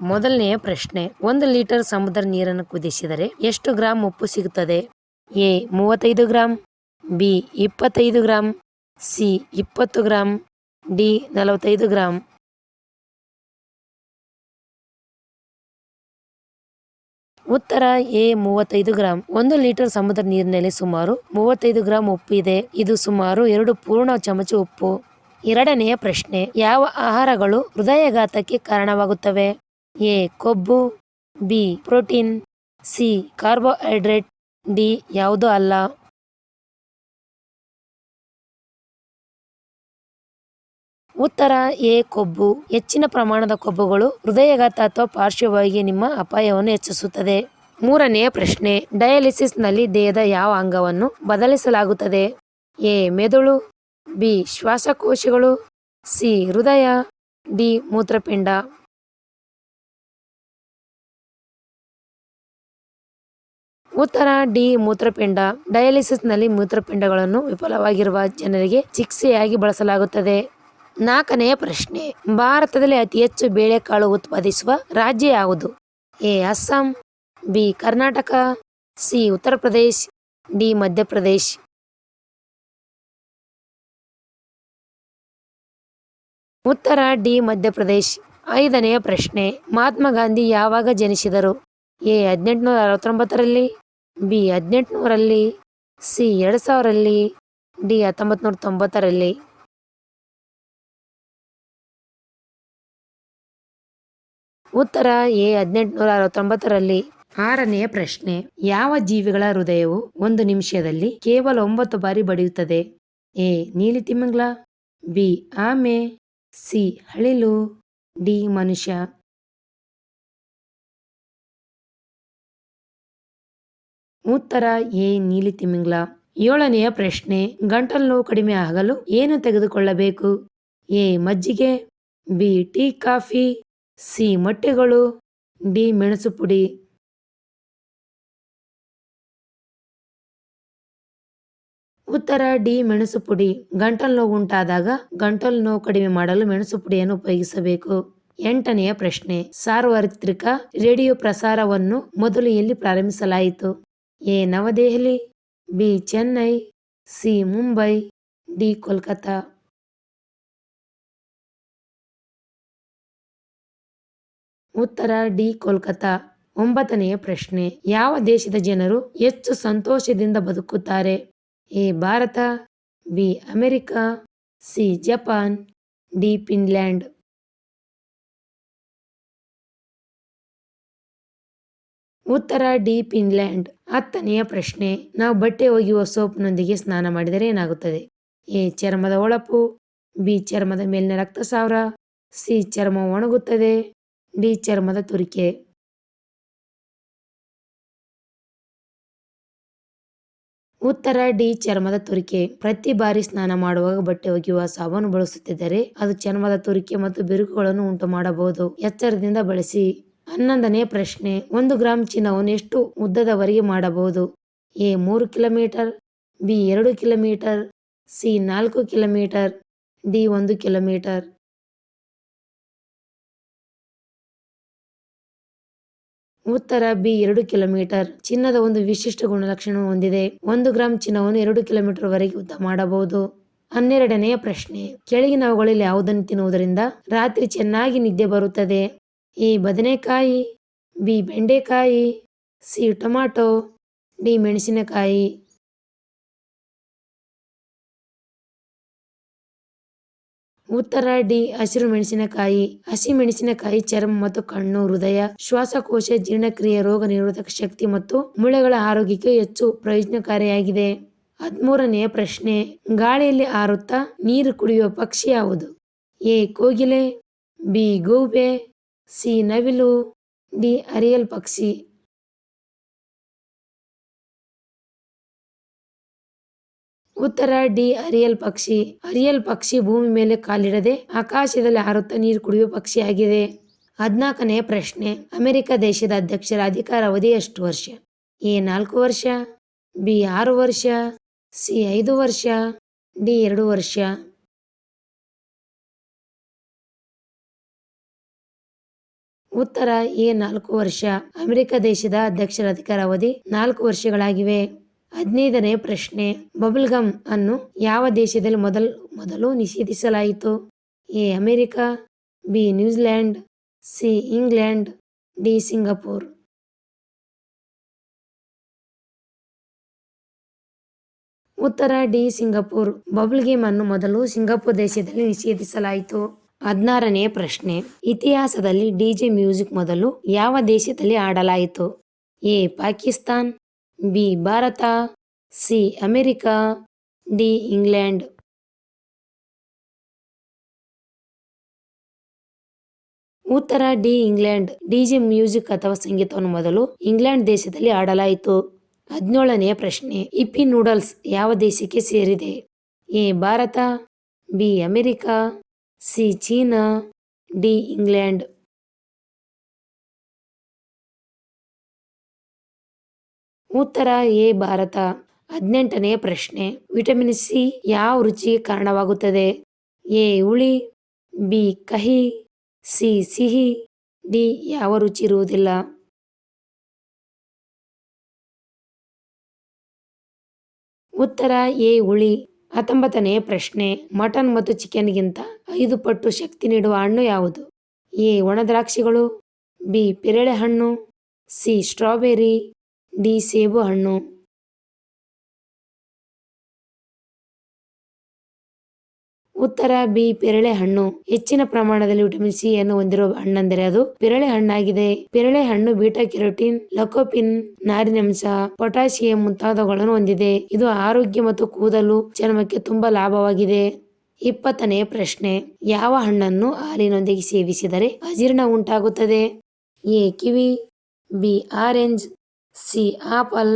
ಮೊದಲನೆಯ ಪ್ರಶ್ನೆ, ಒಂದು ಲೀಟರ್ ಸಮುದ್ರ ನೀರನ್ನು ಕುದಿಸಿದರೆ ಎಷ್ಟು ಗ್ರಾಂ ಉಪ್ಪು ಸಿಗುತ್ತದೆ? ಎ, ಮೂವತ್ತೈದು ಗ್ರಾಂ, ಬಿ, ಇಪ್ಪತ್ತೈದು ಗ್ರಾಂ, ಸಿ, ಇಪ್ಪತ್ತು ಗ್ರಾಂ, ಡಿ, ನಲವತ್ತೈದು ಗ್ರಾಂ. ಉತ್ತರ, ಎ, ಮೂವತ್ತೈದು ಗ್ರಾಂ. ಒಂದು ಲೀಟರ್ ಸಮುದ್ರ ನೀರಿನಲ್ಲಿ ಸುಮಾರು ಮೂವತ್ತೈದು ಗ್ರಾಂ ಉಪ್ಪು ಇದೆ. ಇದು ಸುಮಾರು ಎರಡು ಪೂರ್ಣ ಚಮಚ ಉಪ್ಪು. ಎರಡನೆಯ ಪ್ರಶ್ನೆ, ಯಾವ ಆಹಾರಗಳು ಹೃದಯಘಾತಕ್ಕೆ ಕಾರಣವಾಗುತ್ತವೆ? ಎ, ಕೊಬ್ಬು, B, protein, C, carbohydrate, D ಯಾವುದೂ ಅಲ್ಲ. ಉತ್ತರ, ಎ, ಕೊಬ್ಬು. ಹೆಚ್ಚಿನ ಪ್ರಮಾಣದ ಕೊಬ್ಬುಗಳು ಹೃದಯಘಾತ ಅಥವಾ ಪಾರ್ಶ್ವವಾಗಿ ನಿಮ್ಮ ಅಪಾಯವನ್ನು ಹೆಚ್ಚಿಸುತ್ತದೆ. ಮೂರನೆಯ ಪ್ರಶ್ನೆ, ಡಯಾಲಿಸಿಸ್ನಲ್ಲಿ ದೇಹದ ಯಾವ ಅಂಗವನ್ನು ಬದಲಿಸಲಾಗುತ್ತದೆ? ಎ, ಮೆದುಳು, ಬಿ, ಶ್ವಾಸಕೋಶಗಳು, ಸಿ, ಹೃದಯ, ಡಿ, ಮೂತ್ರಪಿಂಡ. ಉತ್ತರ ಡಿ ಮೂತ್ರಪಿಂಡ. ಡಯಾಲಿಸಿಸ್ನಲ್ಲಿ ಮೂತ್ರಪಿಂಡಗಳನ್ನು ವಿಫಲವಾಗಿರುವ ಜನರಿಗೆ ಚಿಕಿತ್ಸೆಯಾಗಿ ಬಳಸಲಾಗುತ್ತದೆ. ನಾಲ್ಕನೆಯ ಪ್ರಶ್ನೆ, ಭಾರತದಲ್ಲಿ ಅತಿ ಹೆಚ್ಚು ಬೇಳೆಕಾಳು ಉತ್ಪಾದಿಸುವ ರಾಜ್ಯ ಯಾವುದು? A, Assam, B, Karnataka, C, Uttar Pradesh, D, Madhya Pradesh. ಉತ್ತರ ಡಿ, ಮಧ್ಯಪ್ರದೇಶ್. ಐದನೆಯ ಪ್ರಶ್ನೆ, ಮಹಾತ್ಮ ಗಾಂಧಿ ಯಾವಾಗ ಜನಿಸಿದರು? ಎ, ಹದಿನೆಂಟುನೂರ ಅರವತ್ತೊಂಬತ್ತರಲ್ಲಿ. ಬಿ ಹದಿನೆಂಟುನೂರಲ್ಲಿ, ಸಿ ಎರಡು ಸಾವಿರಲ್ಲಿ ಡಿ ಹತ್ತೊಂಬತ್ತು ನೂರ ತೊಂಬತ್ತರಲ್ಲಿ. ಉತ್ತರ ಎ ಹದಿನೆಂಟುನೂರ ಅರವತ್ತೊಂಬತ್ತರಲ್ಲಿ. ಆರನೆಯ ಪ್ರಶ್ನೆ, ಯಾವ ಜೀವಿಗಳ ಹೃದಯವು ಒಂದು ನಿಮಿಷದಲ್ಲಿ ಕೇವಲ ಒಂಬತ್ತು ಬಾರಿ ಬಡಿಯುತ್ತದೆ? ಎ, ನೀಲಿ ತಿಮಿಂಗ್ಲ, ಬಿ, ಆಮೆ, ಸಿ, ಹಳಿಲು, ಡಿ, ಮನುಷ್ಯ. ಉತ್ತರ ಎ ನೀಲಿ ತಿಮಿಂಗ್ಲ. ಏಳನೆಯ ಪ್ರಶ್ನೆ, ಗಂಟಲು ನೋವು ಕಡಿಮೆ ಆಗಲು ಏನು ತೆಗೆದುಕೊಳ್ಳಬೇಕು? ಎ, ಮಜ್ಜಿಗೆ, ಬಿ, ಟೀ, ಕಾಫಿ, ಸಿ, ಮೊಟ್ಟೆಗಳು, ಡಿ, ಮೆಣಸು ಪುಡಿ. ಉತ್ತರ, ಡಿ, ಮೆಣಸು ಪುಡಿ. ಗಂಟಲು ನೋವು ಉಂಟಾದಾಗ ಗಂಟಲು ನೋವು ಕಡಿಮೆ ಮಾಡಲು ಮೆಣಸು ಪುಡಿಯನ್ನು ಉಪಯೋಗಿಸಬೇಕು. ಎಂಟನೆಯ ಪ್ರಶ್ನೆ, ಸಾರ್ವತ್ರಿಕ ರೇಡಿಯೋ ಪ್ರಸಾರವನ್ನು ಮೊದಲು ಎಲ್ಲಿ ಪ್ರಾರಂಭಿಸಲಾಯಿತು? A New Delhi, B Chennai, C Mumbai, D Kolkata. ಉತ್ತರ, ಡಿ ಕೋಲ್ಕತ್ತಾ. ಒಂಬತ್ತನೆಯ ಪ್ರಶ್ನೆ, ಯಾವ ದೇಶದ ಜನರು ಹೆಚ್ಚು ಸಂತೋಷದಿಂದ ಬದುಕುತ್ತಾರೆ? A Bharat, B America, C Japan, D Finland. ಉತ್ತರ, ಡಿ ಫಿನ್ಲ್ಯಾಂಡ್. ಹತ್ತನೆಯ ಪ್ರಶ್ನೆ, ನಾವು ಬಟ್ಟೆ ಒಗೆಯುವ ಸೋಪ್ನೊಂದಿಗೆ ಸ್ನಾನ ಮಾಡಿದರೆ ಏನಾಗುತ್ತದೆ? ಎ, ಚರ್ಮದ ಹೊಳಪು ಬಿ, ಚರ್ಮದ ಮೇಲಿನ ರಕ್ತಸಾವರ ಸಿ ಚರ್ಮ ಒಣಗುತ್ತದೆ, ಡಿ, ಚರ್ಮದ ತುರಿಕೆ. ಉತ್ತರ, ಡಿ, ಚರ್ಮದ ತುರಿಕೆ. ಪ್ರತಿ ಬಾರಿ ಸ್ನಾನ ಮಾಡುವಾಗ ಬಟ್ಟೆ ಒಗೆಯುವ ಸಾಬೂನು ಬಳಸುತ್ತಿದ್ದರೆ ಅದು ಚರ್ಮದ ತುರಿಕೆ ಮತ್ತು ಬಿರುಕುಗಳನ್ನು ಉಂಟು ಮಾಡಬಹುದು ಎಚ್ಚರದಿಂದ ಬಳಸಿ. ಹನ್ನೊಂದನೇ ಪ್ರಶ್ನೆ, ಒಂದು ಗ್ರಾಂ ಚಿನ್ನವನ್ನು ಎಷ್ಟು ಉದ್ದದವರೆಗೆ ಮಾಡಬಹುದು? ಎ, ಮೂರು ಕಿಲೋಮೀಟರ್, ಬಿ, ಎರಡು ಕಿಲೋಮೀಟರ್, ಸಿ, ನಾಲ್ಕು ಕಿಲೋಮೀಟರ್, ಡಿ, ಒಂದು ಕಿಲೋಮೀಟರ್. ಉತ್ತರ, ಬಿ, ಎರಡು ಕಿಲೋಮೀಟರ್. ಚಿನ್ನದ ಒಂದು ವಿಶಿಷ್ಟ ಗುಣಲಕ್ಷಣ ಹೊಂದಿದೆ. ಒಂದು ಗ್ರಾಂ ಚಿನ್ನವನ್ನು ಎರಡು ಕಿಲೋಮೀಟರ್ ವರೆಗೆ ಉದ್ದ ಮಾಡಬಹುದು. ಹನ್ನೆರಡನೆಯ ಪ್ರಶ್ನೆ, ಕೆಳಗಿನವುಗಳಲ್ಲಿ ಯಾವುದನ್ನು ತಿನ್ನುವುದರಿಂದ ರಾತ್ರಿ ಚೆನ್ನಾಗಿ ನಿದ್ದೆ ಬರುತ್ತದೆ? ಎ ಬದನೆಕಾಯಿ, ಬಿ ಬೆಂಡೆಕಾಯಿ, ಸಿ ಟೊಮ್ಯಾಟೊ ಡಿ ಮೆಣಸಿನಕಾಯಿ. ಉತ್ತರ, ಡಿ ಹಸಿರು ಮೆಣಸಿನಕಾಯಿ. ಹಸಿ ಮೆಣಸಿನಕಾಯಿ ಚರ್ಮ ಮತ್ತು ಕಣ್ಣು, ಹೃದಯ, ಶ್ವಾಸಕೋಶ, ಜೀರ್ಣಕ್ರಿಯೆ, ರೋಗ ನಿರೋಧಕ ಶಕ್ತಿ ಮತ್ತು ಮೂಳೆಗಳ ಆರೋಗ್ಯಕ್ಕೆ ಹೆಚ್ಚು ಪ್ರಯೋಜನಕಾರಿಯಾಗಿದೆ. ಹದಿಮೂರನೆಯ ಪ್ರಶ್ನೆ, ಗಾಳಿಯಲ್ಲಿ ಹಾರುತ್ತಾ ನೀರು ಕುಡಿಯುವ ಪಕ್ಷಿ ಯಾವುದು? ಎ, ಕೋಗಿಲೆ, ಬಿ, ಗೂಬೆ ಸಿ. ನವಿಲು, ಡಿ. ಅರಿಯಲ್ ಪಕ್ಷಿ. ಉತ್ತರ, ಡಿ. ಅರಿಯಲ್ ಪಕ್ಷಿ. ಅರಿಯಲ್ ಪಕ್ಷಿ ಭೂಮಿ ಮೇಲೆ ಕಾಲಿಡದೆ ಆಕಾಶದಲ್ಲಿ ಹಾರುತ್ತಾ ನೀರು ಕುಡಿಯುವ ಪಕ್ಷಿಯಾಗಿದೆ. ಹದಿನಾಲ್ಕನೆಯ ಪ್ರಶ್ನೆ. ಅಮೆರಿಕ ದೇಶದ ಅಧ್ಯಕ್ಷರ ಅಧಿಕಾರ ಅವಧಿ ಎಷ್ಟು ವರ್ಷ? ಎ. ನಾಲ್ಕು ವರ್ಷ. ಬಿ. ಆರು ವರ್ಷ. ಸಿ. ಐದು ವರ್ಷ. ಡಿ. ಎರಡು ವರ್ಷ. ಉತ್ತರ ಎ ನಾಲ್ಕು ವರ್ಷ. ಅಮೆರಿಕ ದೇಶದ ಅಧ್ಯಕ್ಷರ ಅಧಿಕಾರ ಅವಧಿ ನಾಲ್ಕು ವರ್ಷಗಳಾಗಿವೆ. ಹದಿನೈದನೇ ಪ್ರಶ್ನೆ. ಬಬಲ್ ಗಮ್ ಅನ್ನು ಯಾವ ದೇಶದಲ್ಲಿ ಮೊದಲು ಮೊದಲು ನಿಷೇಧಿಸಲಾಯಿತು? A America, B New Zealand C England, D Singapore. ಉತ್ತರ ಡಿ ಸಿಂಗಪುರ್. ಬಬಲ್ ಗಮ್ ಅನ್ನು ಮೊದಲು ಸಿಂಗಪುರ್ ದೇಶದಲ್ಲಿ ನಿಷೇಧಿಸಲಾಯಿತು. ಹದಿನಾರನೇ ಪ್ರಶ್ನೆ. ಇತಿಹಾಸದಲ್ಲಿ ಡಿಜೆ ಮ್ಯೂಸಿಕ್ ಮೊದಲು ಯಾವ ದೇಶದಲ್ಲಿ ಆಡಲಾಯಿತು A. Pakistan, B. Bharat, C. America, D. England. ಉತ್ತರ, ಡಿ. ಇಂಗ್ಲೆಂಡ್. ಡಿಜೆ ಮ್ಯೂಸಿಕ್ ಅಥವಾ ಸಂಗೀತವನ್ನು ಮೊದಲು ಇಂಗ್ಲೆಂಡ್ ದೇಶದಲ್ಲಿ ಆಡಲಾಯಿತು ಹದಿನೇಳನೆಯ ಪ್ರಶ್ನೆ. ಇಪ್ಪಿ ನೂಡಲ್ಸ್ ಯಾವ ದೇಶಕ್ಕೆ ಸೇರಿದೆ? A. Bharat, B. America C China D England. ಉತ್ತರ ಎ ಭಾರತ. ಹದಿನೆಂಟನೆಯ ಪ್ರಶ್ನೆ. ವಿಟಮಿನ್ ಸಿ ಯಾವ ರುಚಿಗೆ ಕಾರಣವಾಗುತ್ತದೆ? ಎ ಹುಳಿ, ಬಿ ಕಹಿ, ಸಿ ಸಿಹಿ, ಡಿ ಯಾವ ರುಚಿ ಇರುವುದಿಲ್ಲ. ಉತ್ತರ ಎ ಹುಳಿ. ಹತ್ತೊಂಬತ್ತನೆಯ ಪ್ರಶ್ನೆ, ಮಟನ್ ಮತ್ತು ಚಿಕನ್ಗಿಂತ ಐದು ಪಟ್ಟು ಶಕ್ತಿ ನೀಡುವ ಹಣ್ಣು ಯಾವುದು? ಎ ಒಣದ್ರಾಕ್ಷಿಗಳು ಬಿ, ಪಿರಳೆ ಹಣ್ಣು, ಸಿ, ಸ್ಟ್ರಾಬೆರಿ, ಡಿ, ಸೇಬು ಹಣ್ಣು. ಉತ್ತರ ಬಿ ಪೆರಳೆ ಹಣ್ಣು. ಹೆಚ್ಚಿನ ಪ್ರಮಾಣದಲ್ಲಿ ವಿಟಮಿನ್ ಸಿ ಅನ್ನು ಹೊಂದಿರುವ ಹಣ್ಣೆಂದರೆ ಅದು ಪೆರಳೆ ಹಣ್ಣಾಗಿದೆ. ಪೆರಳೆ ಹಣ್ಣು ಬೀಟಾ ಕೆರೋಟಿನ್, ಲಕೋಪಿನ್ ನಾರಿನಂಶ ಪೊಟ್ಯಾಸಿಯಂ ಮುಂತಾದವುಗಳನ್ನು ಹೊಂದಿದೆ. ಇದು ಆರೋಗ್ಯ ಮತ್ತು ಕೂದಲು ಚರ್ಮಕ್ಕೆ ತುಂಬಾ ಲಾಭವಾಗಿದೆ. ಇಪ್ಪತ್ತನೇ ಪ್ರಶ್ನೆ, ಯಾವ ಹಣ್ಣನ್ನು ಹಾಲಿನೊಂದಿಗೆ ಸೇವಿಸಿದರೆ ಅಜೀರ್ಣ ಉಂಟಾಗುತ್ತದೆ? A, kiwi, B, orange, C, apple,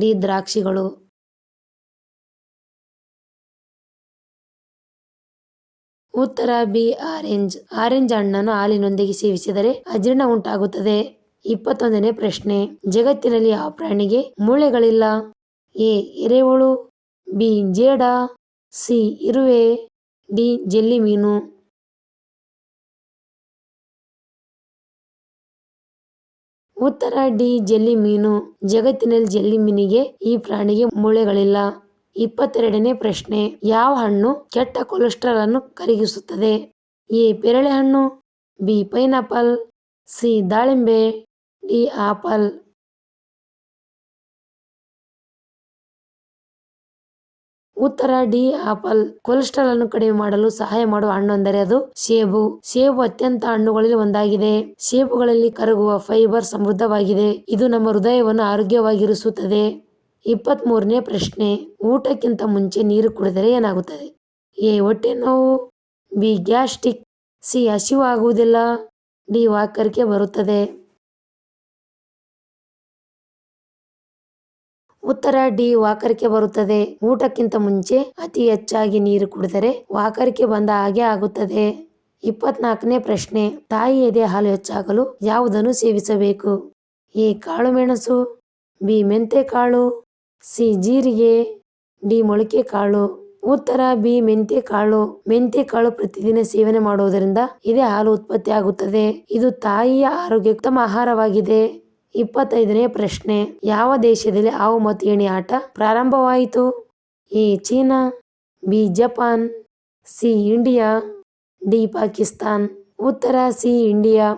D, ದ್ರಾಕ್ಷಿಗಳು. ಉತ್ತರ ಬಿ ಆರೆಂಜ್. ಆರೆಂಜ್ ಹಣ್ಣನ್ನು ಹಾಲಿನೊಂದಿಗೆ ಸೇವಿಸಿದರೆ ಅಜೀರ್ಣ ಉಂಟಾಗುತ್ತದೆ. ಇಪ್ಪತ್ತೊಂದನೇ ಪ್ರಶ್ನೆ. ಜಗತ್ತಿನಲ್ಲಿ ಯಾವ ಪ್ರಾಣಿಗೆ ಮೂಳೆಗಳಿಲ್ಲ? ಎ ಎರೆಹುಳು, ಬಿ ಜೇಡ, ಸಿ ಇರುವೆ, ಡಿ ಜೆಲ್ಲಿ ಮೀನು. ಉತ್ತರ ಡಿ ಜೆಲ್ಲಿ ಮೀನು. ಜಗತ್ತಿನಲ್ಲಿ ಜೆಲ್ಲಿ ಮೀನಿಗೆ ಈ ಪ್ರಾಣಿಗೆ ಮೂಳೆಗಳಿಲ್ಲ. ಇಪ್ಪತ್ತೆರಡನೇ ಪ್ರಶ್ನೆ, ಯಾವ ಹಣ್ಣು ಕೆಟ್ಟ ಕೊಲೆಸ್ಟ್ರಾಲ್ ಅನ್ನು ಕರಗಿಸುತ್ತದೆ? ಎ ಪೇರಳೆ ಹಣ್ಣು, ಬಿ ಪೈನಾಪಲ್ ಸಿ, ದಾಳಿಂಬೆ, ಡಿ ಆಪಲ್ ಉತ್ತರ, ಡಿ ಆಪಲ್ ಕೊಲೆಸ್ಟ್ರಾಲ್ ಅನ್ನು ಕಡಿಮೆ ಮಾಡಲು ಸಹಾಯ ಮಾಡುವ ಹಣ್ಣು ಅಂದರೆ ಅದು ಸೇಬು. ಸೇಬು ಅತ್ಯಂತ ಹಣ್ಣುಗಳಲ್ಲಿ ಒಂದಾಗಿದೆ. ಸೇಬುಗಳಲ್ಲಿ ಕರಗುವ ಫೈಬರ್ ಸಮೃದ್ಧವಾಗಿದೆ. ಇದು ನಮ್ಮ ಹೃದಯವನ್ನು ಆರೋಗ್ಯವಾಗಿರಿಸುತ್ತದೆ. ಇಪ್ಪತ್ತ್ ಮೂರನೇ ಪ್ರಶ್ನೆ, ಊಟಕ್ಕಿಂತ ಮುಂಚೆ ನೀರು ಕುಡಿದರೆ ಏನಾಗುತ್ತದೆ? ಎ, ಹೊಟ್ಟೆ ನೋವು, ಬಿ ಗ್ಯಾಸ್ಟಿಕ್ ಸಿ, ಹಸಿವು ಆಗುವುದಿಲ್ಲ, ಡಿ ವಾಕರಿಕೆ ಬರುತ್ತದೆ. ಉತ್ತರ, ಡಿ ವಾಕರಿಕೆ ಬರುತ್ತದೆ. ಊಟಕ್ಕಿಂತ ಮುಂಚೆ ಅತಿ ಹೆಚ್ಚಾಗಿ ನೀರು ಕುಡಿದರೆ ವಾಕರಿಕೆ ಬಂದ ಹಾಗೆ ಆಗುತ್ತದೆ. ಇಪ್ಪತ್ನಾಲ್ಕನೇ ಪ್ರಶ್ನೆ ತಾಯಿ ಎದೆ ಹಾಲು ಹೆಚ್ಚಾಗಲು ಯಾವುದನ್ನು ಸೇವಿಸಬೇಕು? ಎ ಕಾಳುಮೆಣಸು ಬಿ ಮೆಂತೆ ಕಾಳು ಸಿ ಜೀರಿಗೆ, ಡಿ ಮೊಳಕೆ ಕಾಳು, ಉತ್ತರ ಬಿ ಮೆಂತೆ ಕಾಳು. ಮೆಂತೆ ಕಾಳು ಪ್ರತಿದಿನ ಸೇವನೆ ಮಾಡುವುದರಿಂದ ಇದೇ ಹಾಲು ಉತ್ಪತ್ತಿ ಆಗುತ್ತದೆ. ಇದು ತಾಯಿಯ ಆರೋಗ್ಯ ಉತ್ತಮ ಆಹಾರವಾಗಿದೆ. ಇಪ್ಪತ್ತೈದನೇ ಪ್ರಶ್ನೆ. ಯಾವ ದೇಶದಲ್ಲಿ ಹಾವು ಮತ್ತು ಏಣಿ ಆಟ ಪ್ರಾರಂಭವಾಯಿತು? A. China, B. Japan, C. India, D. Pakistan. ಉತ್ತರ ಸಿ. ಇಂಡಿಯಾ.